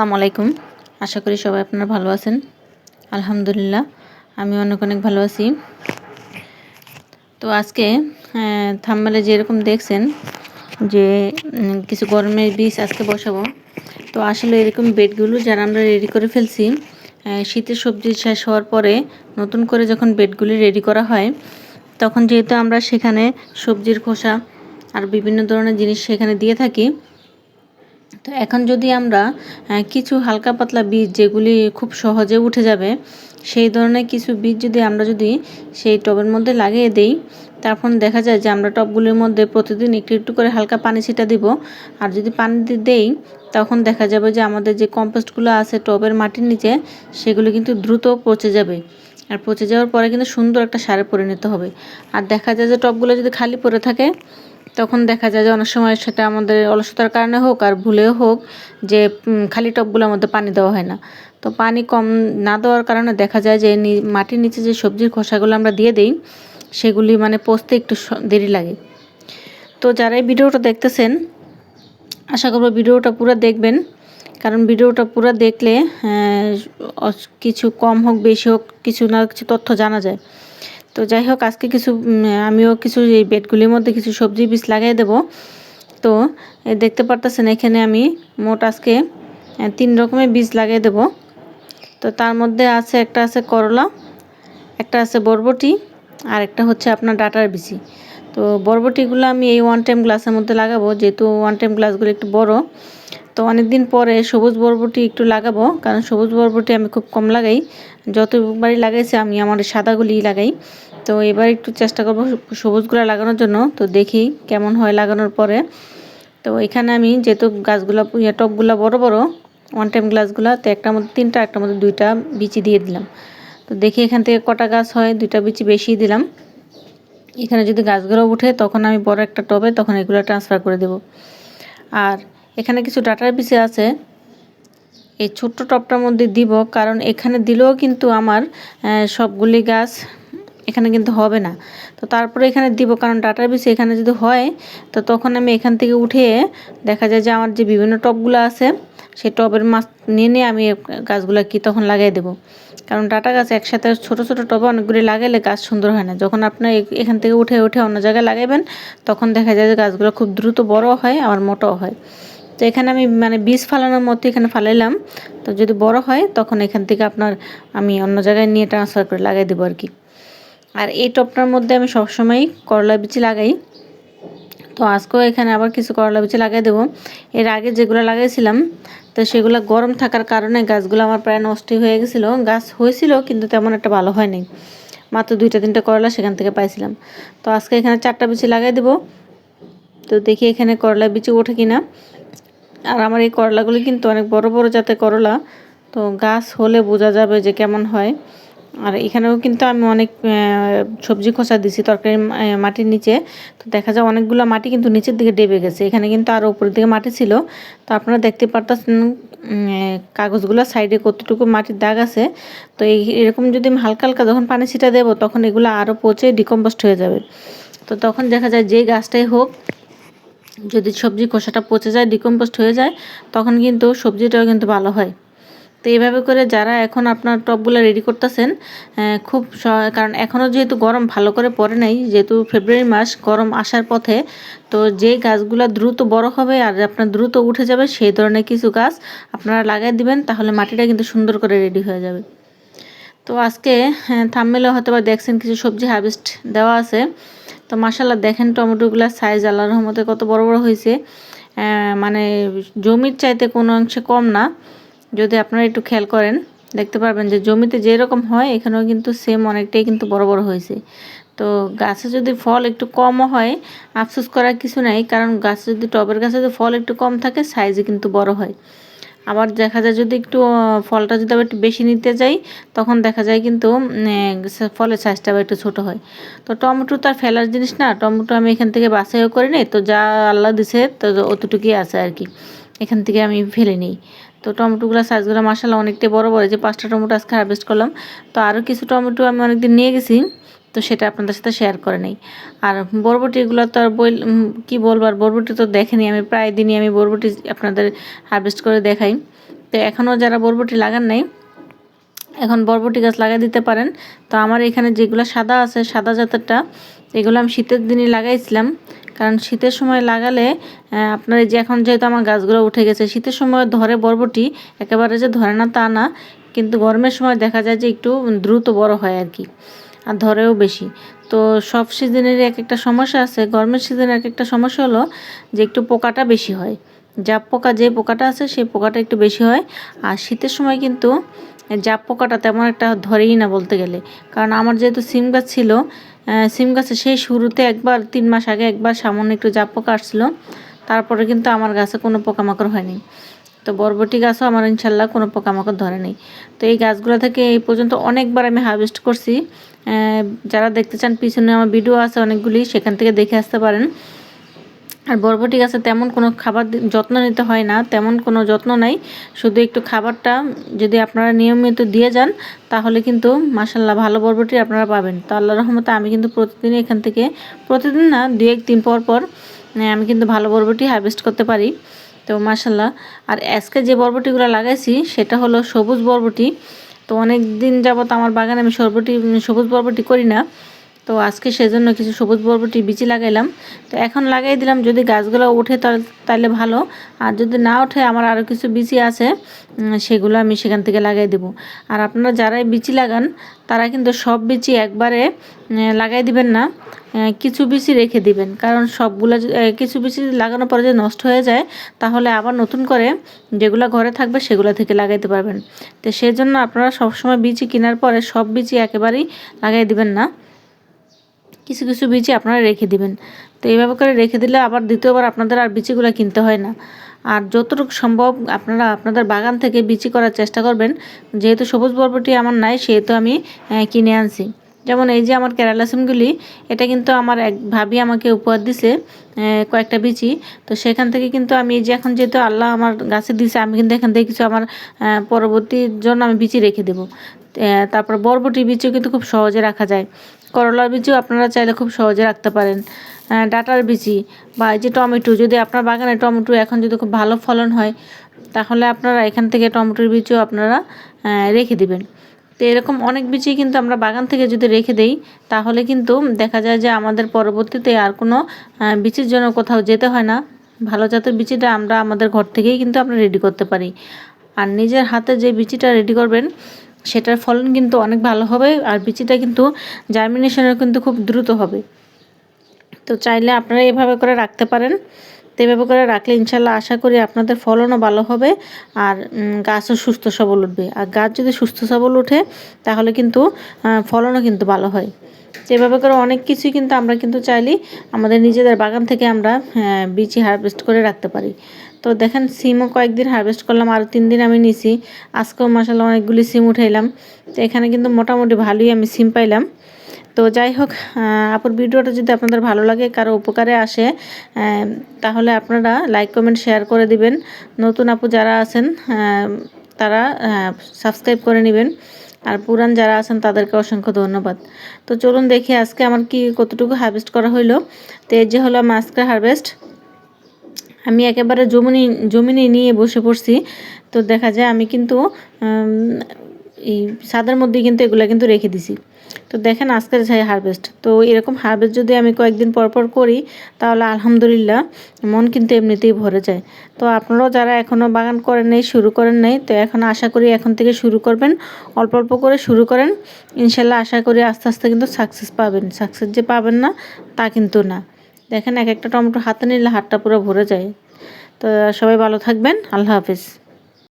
আসসালামু আলাইকুম। আশা করি সবাই আপনারা ভালো আছেন। আলহামদুলিল্লাহ, আমি অনেক অনেক ভালো আছি। তো আজকে থাম্বালে যেরকম দেখছেন যে কিছু গরমের বীজ আজকে বসাবো। তো আসলে এরকম বেডগুলো যারা আমরা রেডি করে ফেলছি শীতের সবজি শেষ হওয়ার পরে নতুন করে যখন বেডগুলি রেডি করা হয়, তখন যেহেতু আমরা সেখানে সবজির খোসা আর বিভিন্ন ধরনের জিনিস সেখানে দিয়ে থাকি তো এখন যদি আমরা কিছু হালকা পাতলা বীজ যেগুলি খুব সহজে উঠে যাবে, সেই ধরনের কিছু বীজ যদি আমরা যদি সেই টবের মধ্যে লাগিয়ে দেই, তখন দেখা যায় যে আমরা টবগুলির মধ্যে প্রতিদিন একটু একটু করে হালকা পানি ছিটা দিব। আর যদি পানি দেই, তখন দেখা যাবে যে আমাদের যে কম্পোস্টগুলো আছে টবের মাটির নিচে, সেগুলো কিন্তু দ্রুত পচে যাবে। আর পচে যাওয়ার পরে কিন্তু সুন্দর একটা সারে পরিণত হবে। আর দেখা যায় যে টবগুলো যদি খালি পড়ে থাকে তখন দেখা যায় যে অনেক সময় সেটা আমাদের অলসতার কারণে হোক আর ভুলেও হোক যে খালি টবগুলোর মধ্যে পানি দেওয়া হয় না। তো পানি কম না দেওয়ার কারণে দেখা যায় যে মাটির নিচে যে সবজির খোসাগুলো আমরা দিয়ে দিই, সেগুলি মানে পচতে একটু দেরি লাগে। তো যারা এই ভিডিওটা দেখতেছেন, আশা করব ভিডিওটা পুরো দেখবেন। কারণ ভিডিওটা পুরো দেখলে কিছু কম হোক, বেশি হোক, কিছু না কিছু তথ্য জানা যায়। তো যাই হোক, আজকে কিছু আমিও কিছু এই বেডগুলির মধ্যে কিছু সবজি বীজ লাগিয়ে দেব। তো দেখতে পারতেছেন, এখানে আমি মোট আজকে তিন রকমের বীজ লাগিয়ে দেব। তো তার মধ্যে আছে, একটা আছে করলা, একটা আছে বরবটি, আর একটা হচ্ছে আপনার ডাটার বিচি। তো বরবটিগুলো আমি এই ওয়ান টাইম গ্লাসের মধ্যে লাগাবো, যেহেতু ওয়ান টাইম গ্লাসগুলো একটু বড়। তো অনেক দিন পরে সবুজ বরবটি একটু লাগাবো, কারণ সবুজ বরবটি আমি খুব কম লাগাই। যতবারই লাগাইছি, আমি আমার সাদাগুলি লাগাই। তো এবার একটু চেষ্টা করব সবুজগুলো লাগানোর জন্য। তো দেখি কেমন হয় লাগানোর পরে। তো এখানে আমি যেহেতু গাছগুলো ইয়ে টবগুলো বড় বড় ওয়ান টাইম গ্লাসগুলো তো একটার মধ্যে তিনটা, একটার মধ্যে দুইটা বিচি দিয়ে দিলাম। তো দেখি এখান থেকে কটা গাছ হয়, দুইটা বিচি বেশি দিলাম। এখানে যদি গাছগুলো উঠে, তখন আমি বড় একটা টবে তখন এগুলো ট্রান্সফার করে দেব। আর এখানে কিছু ডাটার বিচি আছে। এই ছোট্ট টবটার মধ্যে দিব, কারণ এখানে দিলেও কিন্তু আমার সবগুলি গাছ এখানে কিন্তু হবে না। তো তারপরে এখানে দিব, কারণ ডাটার বিচি এখানে যদি হয়, তো তখন আমি এখান থেকে উঠে দেখা যায় যে আমার যে বিভিন্ন টবগুলো আছে, সেই টবের মাছ নিয়ে নিয়ে আমি গাছগুলো কি তখন লাগিয়ে দেবো। কারণ ডাটা গাছ একসাথে ছোট ছোট টবে অনেকগুলি লাগাইলে গাছ সুন্দর হয় না। যখন আপনার এখান থেকে উঠে উঠে অন্য জায়গায় লাগাইবেন, তখন দেখা যায় যে গাছগুলো খুব দ্রুত বড় হয়, আবার মোটাও হয়। তো এখানে আমি মানে বীজ ফালানোর মতো এখানে ফালাইলাম। তো যদি বড় হয়, তখন এখান থেকে আপনার আমি অন্য জায়গায় নিয়ে ট্রান্সফার করে লাগাই দেবো আর কি। আর এই টপটার মধ্যে আমি সবসময় করলা বিচি লাগাই। তো আজকেও এখানে আবার কিছু করলা বিচি লাগাই দেবো। এর আগে যেগুলো লাগাইছিলাম, তো সেগুলো গরম থাকার কারণে গাছগুলো আমার প্রায় নষ্টই হয়ে গেছিল। গাছ হয়েছিল, কিন্তু তেমন একটা ভালো হয়নি। মাত্র দুইটা তিনটা করলা সেখান থেকে পাইছিলাম। তো আজকে এখানে চারটা বিচি লাগাই দেবো। তো দেখি এখানে করলা বিচি ওঠে কিনা। আর আমার এই করলাগুলি কিন্তু অনেক বড় বড় জাতের করলা। তো গাছ হলে বোঝা যাবে যে কেমন হয়। আর এখানেও কিন্তু আমি অনেক সবজি খোসা দিছি তরকারি মাটির নিচে। তো দেখা যায় অনেকগুলো মাটি কিন্তু নিচের দিকে ডেবে গেছে। এখানে কিন্তু আরও উপরের দিকে মাটি ছিল। তো আপনারা দেখতে পারতেছেন উম, কাগজগুলো সাইডে কতটুকু মাটির দাগ আছে। তো এই এরকম যদি আমি হালকা হালকা যখন পানি ছিটা দেবো তখন এগুলো আরও পচে ডিকম্পোস্ট হয়ে যাবে। তো তখন দেখা যায় যে গাছটাই হোক যদি সবজি খোসাটা পচে যায় ডিকম্পোস্ট হয়ে যায় তখন কিন্তু সবজিটাও কিন্তু ভালো হয়। তো এইভাবে করে যারা এখন আপনার টবগুলো রেডি করতেছেন খুব কারণ এখনও যেহেতু গরম ভালো করে পড়ে নাই, যেহেতু ফেব্রুয়ারি মাস, গরম আসার পথে, তো যেই গাছগুলো দ্রুত বড় হবে আর আপনার দ্রুত উঠে যাবে, সেই ধরনের কিছু গাছ আপনারা লাগাই দিবেন, তাহলে মাটিটা কিন্তু সুন্দর করে রেডি হয়ে যাবে। তো আজকে থামমেলে হয়তো বা দেখছেন কিছু সবজি হারভেস্ট দেওয়া আছে। তো মাসাল্লাহ দেখেন টমেটোগুলোর সাইজ আল্লাহর রহমতে কত বড় বড় হয়েছে। মানে জমির চাইতে কোনো অংশে কম না। যদি আপনারা একটু খেয়াল করেন, দেখতে পারবেন যে জমিতে যেরকম হয়, এখানেও কিন্তু সেম অনেকটাই কিন্তু বড় বড় হয়েছে। তো গাছে যদি ফল একটু কমও হয়, আফসোস করার কিছু নাই, কারণ গাছে যদি, টবের গাছে যদি ফল একটু কম থাকে সাইজে কিন্তু বড় হয়। আবার দেখা যায় যদি একটু ফলটা যদি আবার একটু বেশি নিতে যাই, তখন দেখা যায় কিন্তু ফলের সাইজটা আবার একটু ছোটো হয়। তো টমেটো তো আর ফেলার জিনিস না, টমেটো আমি এখান থেকে বাছাইও করি নি তো যা আল্লাহ দিছে, তো অতটুকুই আছে আর কি। এখান থেকে আমি ফেলে নিই। তো টমেটোগুলো সাইজগুলো মাসাল্লাহ অনেকটাই বড় বড়। যে পাঁচটা টমেটো আজকে হারভেস্ট করলাম। তো আরও কিছু টমেটো আমি অনেকদিন নিয়ে গেছি। তো সেটা আপনাদের সাথে শেয়ার করে নেই। আর বরবটিগুলো তো আর বই কী বলব আর বরবটি তো দেখেনি। আমি প্রায় দিনই আমি বরবটি আপনাদের হারভেস্ট করে দেখাই। তো এখনও যারা বরবটি লাগান নাই, এখন বরবটি গাছ লাগাই দিতে পারেন। তো আমার এখানে যেগুলো সাদা আছে, সাদা জাতেরটা, এগুলো আমি শীতের দিনই লাগাইছিলাম। কারণ শীতের সময় লাগালে আপনার যে এখন যেহেতু আমার গাছগুলো উঠে গেছে, শীতের সময় ধরে বরবটি একেবারে যে ধরে না তা না, কিন্তু গরমের সময় দেখা যায় যে একটু দ্রুত বড় হয় আর কি, আর ধরেও বেশি। তো সব সিজনেরই এক একটা সমস্যা আছে। গরমের সিজনের এক একটা সমস্যা হলো যে একটু পোকাটা বেশি হয়। জাপ পোকা যে পোকাটা আছে, সেই পোকাটা একটু বেশি হয়। আর শীতের সময় কিন্তু জাপ পোকাটা তেমন একটা ধরেই না বলতে গেলে। কারণ আমার যেহেতু সিম গাছ ছিল সিম গাছে সেই শুরুতে একবার, তিন মাস আগে একবার সামান্য একটু জাপ পোকা আসছিল। তারপরে কিন্তু আমার গাছে কোনো পোকামাকড় হয়নি। তো বরবটি গাছও আমার ইনশাল্লাহ কোনো পোকামাকড় ধরে নেই তো এই গাছগুলো থেকে এই পর্যন্ত অনেকবার আমি হারভেস্ট করছি। যারা দেখতে চান, পিছনে আমার ভিডিও আছে, অনেকগুলি, সেখান থেকে দেখে আসতে পারেন। আর বরবটি গাছে তেমন কোনো খাবার যত্ন নিতে হয় না, তেমন কোনো যত্ন নাই। শুধু একটু খাবারটা যদি আপনারা নিয়মিত দিয়ে যান, তাহলে কিন্তু মাসাল্লাহ ভালো বরবটি আপনারা পাবেন। তো আল্লাহ রহমতে আমি কিন্তু প্রতিদিন এখান থেকে, প্রতিদিন না দু এক দিন পর পর আমি কিন্তু ভালো বরবটি হারভেস্ট করতে পারি। তো মাসাল্লাহ আর আজকে যে বরবটিগুলো লাগাইছি, সেটা হলো সবুজ বরবটি। তো অনেক দিন যাবত আমার বাগানে আমি সরবটি, সবুজ বরবটি করি না। তো আজকে সেজন্য কিছু সবুজ বরবটি বিচি লাগাইলাম। তো এখন লাগাই দিলাম, যদি গাছগুলো ওঠে তাহলে ভালো। আর যদি না ওঠে, আমার আরও কিছু বিচি আছে সেগুলো আমি সেখান থেকে লাগাই দেব। আর আপনারা যারাই বিচি লাগান, তারা কিন্তু সব বিচি একবারে লাগাই দিবেন না কিছু বিচি রেখে দিবেন। কারণ সবগুলো কিছু বিচি লাগানোর পরে যদি নষ্ট হয়ে যায়, তাহলে আবার নতুন করে যেগুলো ঘরে থাকবে, সেগুলো থেকে লাগাইতে পারবেন। তো সেই জন্য আপনারা সবসময় বিচি কেনার পরে সব বিচি একেবারেই লাগাই দিবেন না। কিছু কিছু বিচি আপনারা রেখে দিবেন। তো এইভাবে করে রেখে দিলে আবার দ্বিতীয়বার আপনাদের আর বিচিগুলো কিনতে হয় না। আর যতটুকু সম্ভব আপনারা আপনাদের বাগান থেকে বিচি করার চেষ্টা করবেন। যেহেতু সবুজ বরবটি আমার নাই, সেহেতু আমি কিনে আনছি। যেমন এই যে আমার কেরালা সিমগুলি, এটা কিন্তু আমার এক ভাবি আমাকে উপহার দিছে কয়েকটা বিচি। তো সেখান থেকে কিন্তু আমি এই যে এখন যেহেতু আল্লাহ আমার গাছে দিছে, আমি কিন্তু এখান থেকে কিছু আমার পরবর্তীর জন্য আমি বিচি রেখে দেবো। তারপর বরবটি বিচিও কিন্তু খুব সহজে রাখা যায়। করলার বিচিও আপনারা চাইলে খুব সহজে রাখতে পারেন। ডাটার বিচি বা এই যে টমেটো, যদি আপনার বাগানে টমেটো এখন যদি খুব ভালো ফলন হয়, তাহলে আপনারা এখান থেকে টমেটোর বীজও আপনারা রেখে দিবেন। তো এরকম অনেক বীজই কিন্তু আমরা বাগান থেকে যদি রেখে দেই, তাহলে কিন্তু দেখা যায় যে আমাদের পরবর্তীতে আর কোনো বীচির জন্য কোথাও যেতে হয় না। ভালো জাতের বিচিটা আমরা আমাদের ঘর থেকেই কিন্তু আমরা রেডি করতে পারি। আর নিজের হাতে যে বিচিটা রেডি করবেন সেটার ফলন কিন্তু অনেক ভালো হবে আর বিচিটা কিন্তু জার্মিনেশনের কিন্তু খুব দ্রুত হবে। তো চাইলে আপনারা এভাবে করে রাখতে পারেন। তো এভাবে করে রাখলে ইনশাল্লাহ আশা করি আপনাদের ফলনও ভালো হবে আর গাছও সুস্থ সবল উঠবে। আর গাছ যদি সুস্থ সবল উঠে তাহলে কিন্তু ফলনও কিন্তু ভালো হয়। তো এভাবে করে অনেক কিছুই কিন্তু আমরা কিন্তু চাইলেই আমাদের নিজেদের বাগান থেকে আমরা বিচি হারভেস্ট করে রাখতে পারি। তো দেখেন সিমও কয়েকদিন হারভেস্ট করলাম, আর তিন দিন আমি নিছি। আজকেও মাসাল্লাহ অনেকগুলি সিম উঠাইলাম। তো এখানে কিন্তু মোটামুটি ভালোই আমি সিম পাইলাম। তো যাই হোক আপুর ভিডিওটা যদি আপনাদের ভালো লাগে, কারও উপকারে আসে তাহলে আপনারা লাইক কমেন্ট শেয়ার করে দিবেন। নতুন আপু যারা আছেন তারা সাবস্ক্রাইব করে নেবেন। আর পুরান যারা আছেন, তাদেরকে অসংখ্য ধন্যবাদ। তো চলুন দেখি আজকে আমার কি, কতটুকু হারভেস্ট করা হইল। তো এই যে হলো মাস্কার হারভেস্ট আমি একেবারে জমিনি জমিনে নিয়ে বসে পড়ছি। তো দেখা যায় আমি কিন্তু এই সাদার মধ্যে কিন্তু এগুলো কিন্তু রেখে দিছি। তো দেখেন আজকের চাই হারভেস্ট তো এরকম হারভেস্ট যদি আমি কয়েকদিন পর পর করি, তাহলে আলহামদুলিল্লাহ মন কিন্তু এমনিতেই ভরে যায়। তো আপনারাও যারা এখনও বাগান করেন নেই, শুরু করেন নাই, তো এখন আশা করি এখন থেকে শুরু করবেন। অল্প অল্প করে শুরু করেন। ইনশাল্লাহ আশা করি আস্তে আস্তে কিন্তু সাকসেস পাবেন। সাকসেস যে পাবেন না, তা কিন্তু না। দেখেন এক একটা টমেটো হাতে নিলে হাতটা পুরো ভরে যায়। তো সবাই ভালো থাকবেন, আল্লাহ হাফিজ।